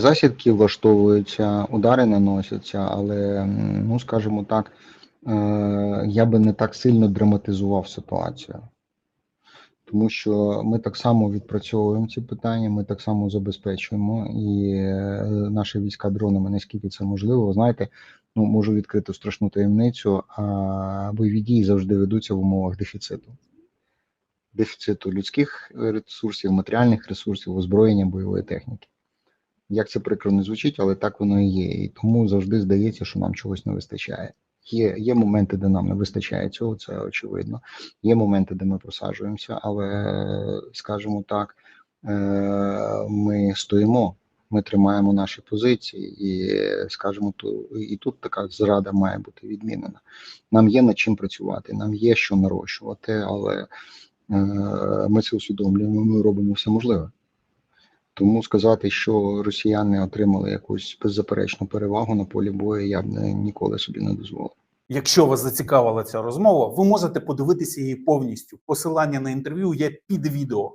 Засідки влаштовуються, удари наносяться, але, ну скажімо так, е, я би не так сильно драматизував ситуацію. Тому що ми так само відпрацьовуємо ці питання, ми так само забезпечуємо і е, наші війська дронами, наскільки це можливо. Ви Знаєте, ну можу відкрити страшну таємницю, а бойові дії завжди ведуться в умовах дефіциту. Дефіциту людських ресурсів, матеріальних ресурсів, озброєння, бойової техніки. Як це прикро не звучить, але так воно і є. І тому завжди здається, що нам чогось не вистачає. Є, є моменти, де нам не вистачає цього, це очевидно. Є моменти, де ми просаджуємося, але, скажімо так, е, ми стоїмо, ми тримаємо наші позиції, і скажімо, то і тут така зрада має бути відмінена. Нам є над чим працювати, нам є що нарощувати, але е, ми це усвідомлюємо, ми робимо все можливе. Тому сказати, що росіяни отримали якусь беззаперечну перевагу на полі бою, я б ніколи собі не дозволив. Якщо вас зацікавила ця розмова, ви можете подивитися її повністю. Посилання на інтерв'ю є під відео.